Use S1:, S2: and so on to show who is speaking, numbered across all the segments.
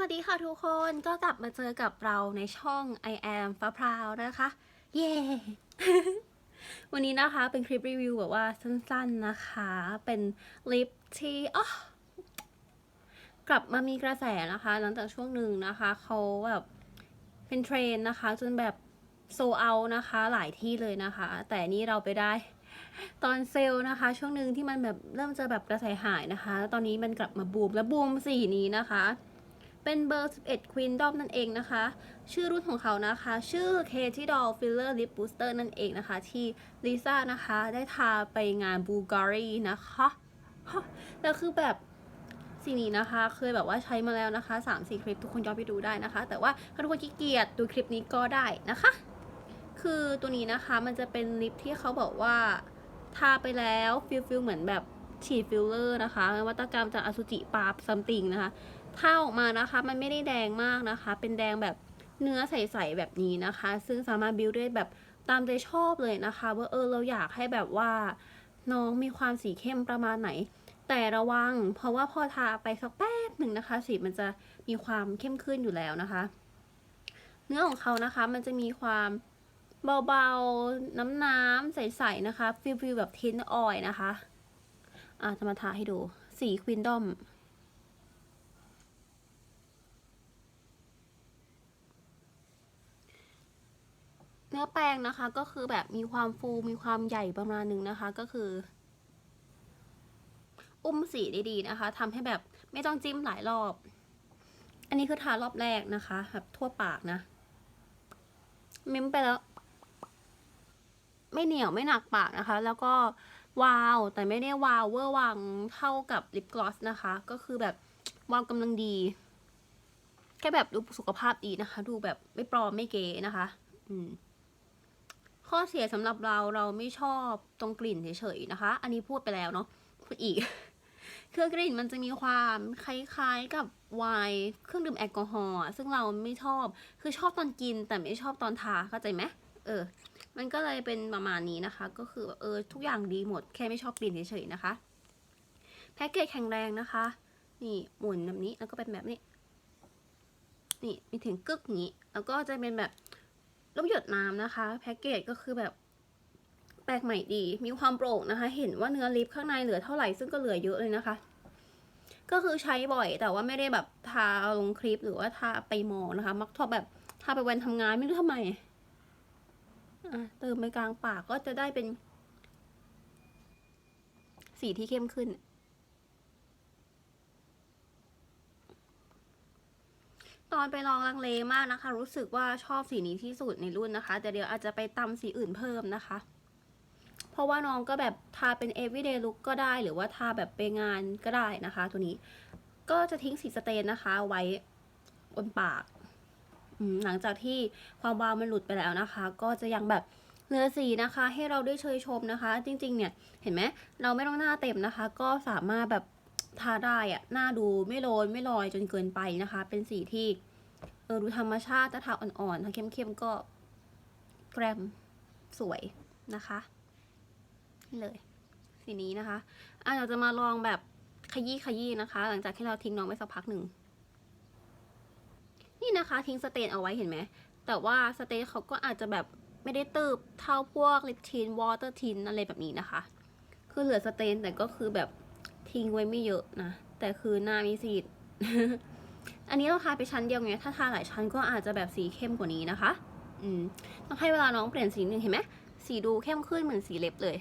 S1: สวัสดีค่ะทุกคนก็กลับมาเจอกับเราในช่อง I am ฟ้าพราวนะคะ เย้วันนี้นะคะเป็นคลิปรีวิวแบบว่าสั้นๆนะคะ เป็นลิปที่อ๋อกลับมามีกระแสนะคะ หลังจากช่วงหนึ่งนะคะเขาแบบเป็นเทรนนะคะ จนแบบโซเอานะคะ หลายที่เลยนะคะ แต่นี่เราไปได้ตอนเซลล์นะคะ ช่วงหนึ่งที่มันแบบเริ่มจะแบบกระแสหายนะคะแล้วตอนนี้มันกลับมาบูมและบูมสีนี้นะคะ เป็นเบอร์ 11 Queen Dom นั่นเองนะคะ ชื่อรุ่นของเขานะคะ ชื่อ Katy Doll Filler Lip Booster นั่นเองนะคะ ที่ลิซ่านะคะ ได้ทาไปงานบูการีนะคะแล้วคือแบบสิ่งนี้นะคะ เคยแบบว่าใช้มาแล้วนะคะ 3-4 คลิปทุกคนย้อนไปดูได้นะคะ แต่ว่าถ้าทุกคนขี้เกียจดูคลิปนี้ก็ได้นะคะ คือตัวนี้นะคะมันจะเป็นลิปที่เขาบอกว่าทาไปแล้วฟิลฟิลเหมือนแบบฉีดฟิลเลอร์นะคะนวัตกรรมจากอสุจิปาซัมติงนะคะ ถ้าออกมานะคะ มันไม่ได้แดงมากนะคะ เป็นแดงแบบเนื้อใสๆแบบนี้นะคะ ซึ่งสามารถบิวได้แบบตามใจชอบเลยนะคะ ว่าเออเราอยากให้แบบว่า น้องมีความสีเข้มประมาณไหน แต่ระวัง เพราะว่าพอทาไปสักแป๊บหนึ่งนะคะ สีมันจะมีความเข้มขึ้นอยู่แล้วนะคะ เนื้อของเขานะคะมันจะมีความเบาๆ น้ำๆ ใสๆ นะคะฟิลฟิลแบบทินออยนะคะ อะจะมาทาให้ดู สีควินดอม นื้อแป้งนะคะ ก็คือแบบมีความฟูมีความใหญ่ประมาณหนึ่งนะคะ ก็คือ อุ้มสีได้ดีนะคะทำให้แบบไม่ต้องจิ้มหลายรอบ อันนี้คือทารอบแรกนะคะแบบทั่วปากนะเม้มไปแล้ว ไม่เหนียวไม่หนักปากนะคะ แล้วก็วาวแต่ไม่ได้วาวเวอร์วังเท่ากับลิปกลอสนะคะ ก็คือแบบวาวกำลังดี แค่แบบดูสุขภาพดีนะคะ ดูแบบไม่ปลอมไม่เก๋นะคะ อืม ข้อเสียสำหรับเราเราไม่ชอบตรงกลิ่นเฉยๆนะคะ อันนี้พูดไปแล้วเนาะพูดอีกเครื่องกลิ่นมันจะมีความคล้ายๆกับไวน์เครื่องดื่มแอลกอฮอล์ซึ่งเราไม่ชอบคือชอบตอนกินแต่ไม่ชอบตอนทาเข้าใจไหมเออ มันก็เลยเป็นประมาณนี้นะคะ ก็คือเออทุกอย่างดีหมดแค่ไม่ชอบกลิ่นเฉยๆนะคะแพ็กเกจแข็งแรงนะคะ นี่หมุนแบบนี้แล้วก็เป็นแบบนี้ นี่มีถึงกึกอย่างนี้ แล้วก็จะเป็นแบบ ลูกหยดน้ำนะคะ แพ็กเกจก็คือแบบแปลกใหม่ดี มีความโปร่งนะคะ เห็นว่าเนื้อลิปข้างในเหลือเท่าไหร่ซึ่งก็เหลือเยอะเลยนะคะ ก็คือใช้บ่อยแต่ว่าไม่ได้แบบทาลงคลิปหรือว่าทาไปมองนะคะ มักชอบแบบทาไปวันทำงานไม่รู้ทำไมอะเติมไปกลางปากก็จะได้เป็นสีที่เข้มขึ้น ตอน ไปลองลังเลมากนะคะ รู้สึกว่าชอบสีนี้ที่สุดในรุ่นนะคะ แต่เดี๋ยวอาจจะไปตำสีอื่นเพิ่มนะคะ เพราะว่าน้องก็แบบทาเป็น everyday look ก็ได้หรือว่าทาแบบไปงานก็ได้นะคะ ตัวนี้ก็จะทิ้งสีสเตนนะคะ ไว้บนปาก หลังจากที่ความวาวมันหลุดไปแล้วนะคะ ก็จะยังแบบเหลือสีนะคะ ให้เราได้เชยชมนะคะ จริง ๆ เนี่ยเห็นไหมเราไม่ต้องหน้าเต็มนะคะ ก็สามารถแบบทาได้อะหน้าดูไม่โรยไม่ลอยจนเกินไปนะคะ เป็นสีที่ เออดูธรรมชาติถ้าทาอ่อนๆถ้าเข้มๆก็แกรมสวยนะคะนี่เลยสีนี้นะคะอะเราจะมาลองแบบขยี้ขยี้นะคะ หลังจากที่เราทิ้งน้องไว้สักพักหนึ่งนี่นะคะ ทิ้งสเตนเอาไว้เห็นไหมแต่ว่าสเตนเขาก็อาจจะแบบไม่ได้ตืบเท่าพวกลิปทินวอเตอร์ทินอะไรแบบนี้นะคะ คือเหลือสเตนแต่ก็คือแบบทิ้งไว้ไม่เยอะนะ แต่คือหน้ามีสีด อันนี้เราทาไปชั้นเดียวไงถ้าทาหลายชั้นก็อาจจะแบบสีเข้มกว่านี้นะคะ อืมต้องให้เวลาน้องเปลี่ยนสีหนึ่งเห็นไหมสีดูเข้มขึ้นเหมือนสีเล็บเลย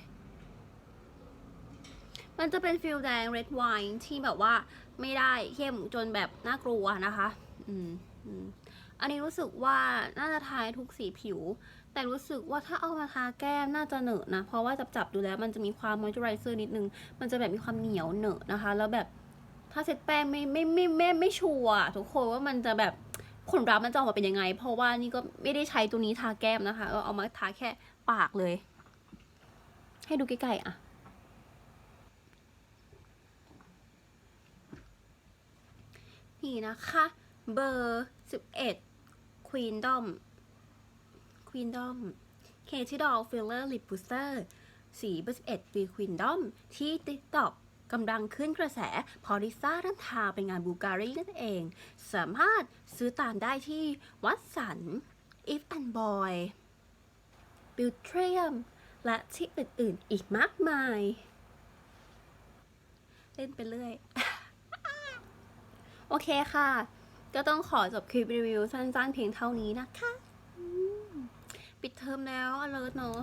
S1: มันจะเป็นฟิลแดง red wine ที่แบบว่าไม่ได้เข้มจนแบบน่ากลัวนะคะ อืมอืมอันนี้รู้สึกว่าน่าจะทายทุกสีผิว แต่รู้สึกว่าถ้าเอามาทาแก้มน่าจะเหนอะนะ เพราะว่าจับๆดูแล้วมันจะมีความมอยเจอไรเซอร์นิดนึง มันจะแบบมีความเหนียวเหนอะนะคะ แล้วแบบ ถ้าเซ็ตแป้งไม่ไม่ไม่ไม่ไม่ชัวร์อะทุกคนว่ามันจะแบบผลลัพธ์มันจะออกมาเป็นยังไง เพราะว่านี่ก็ไม่ได้ใช้ตัวนี้ทาแก้มนะคะ ก็เอามาทาแค่ปากเลย ให้ดูใกล้ๆอะนี่นะคะ เบอร์11 Queendom Queendom Katy Doll Filler Lip Booster สีเบอร์11 V Queendom ที่ TikTok ก กำลังขึ้นกระแสพอลิซ่าเดินทาไปงานบูการีนั่นเอง สามารถซื้อตามได้ที่วัดสัน If and Boy บิลเทรียมและที่อื่นๆอีกมากมาย เล่นไปเรื่อย โอเคค่ะ ก็ต้องขอจบคลิปรีวิวสั้นๆเพียงเท่านี้นะคะ ปิดเทอมแล้ว alert เนอะ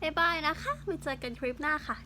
S1: บ๊ายบายนะคะไว้เจอกันคลิปหน้าค่ะ